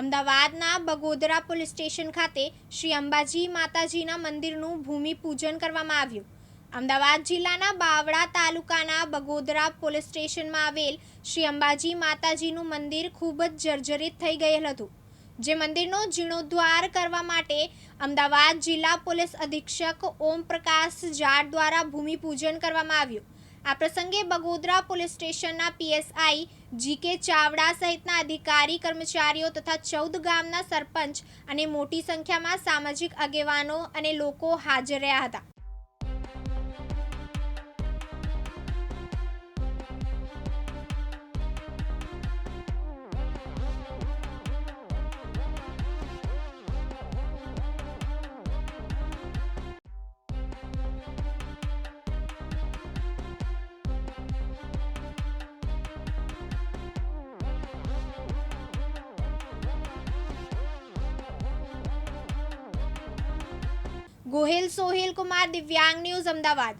અમદાવાદના Bagodara police station ખાતે શ્રી અંબાજી માતાજીના મંદિરનું ભૂમિપૂજન કરવામાં આવ્યું. અમદાવાદ જિલ્લાના બાવળા તાલુકાના બગોદરા પોલીસ સ્ટેશનમાં આવેલ શ્રી અંબાજી માતાજીનું મંદિર ખૂબ જ જર્જરિત થઈ ગયેલ હતું. જે મંદિરનો જીર્ણોદ્ધાર કરવા માટે અમદાવાદ જિલ્લા પોલીસ અધિક્ષક ઓમ પ્રકાશ જાટ દ્વારા ભૂમિપૂજન કરવામાં આવ્યું. આ પ્રસંગે બગોદરા પોલીસ સ્ટેશનના પીએસઆઈ જીકે ચાવડા સહિતના અધિકારી, કર્મચારીઓ તથા ચૌદ ગામના સરપંચ અને મોટી સંખ્યામાં સામાજિક આગેવાનો અને લોકો હાજર રહ્યા હતા. ગોહિલ સોહિલ કુમાર દિવ્યાંગ ન્યૂઝ અમદાવાદ.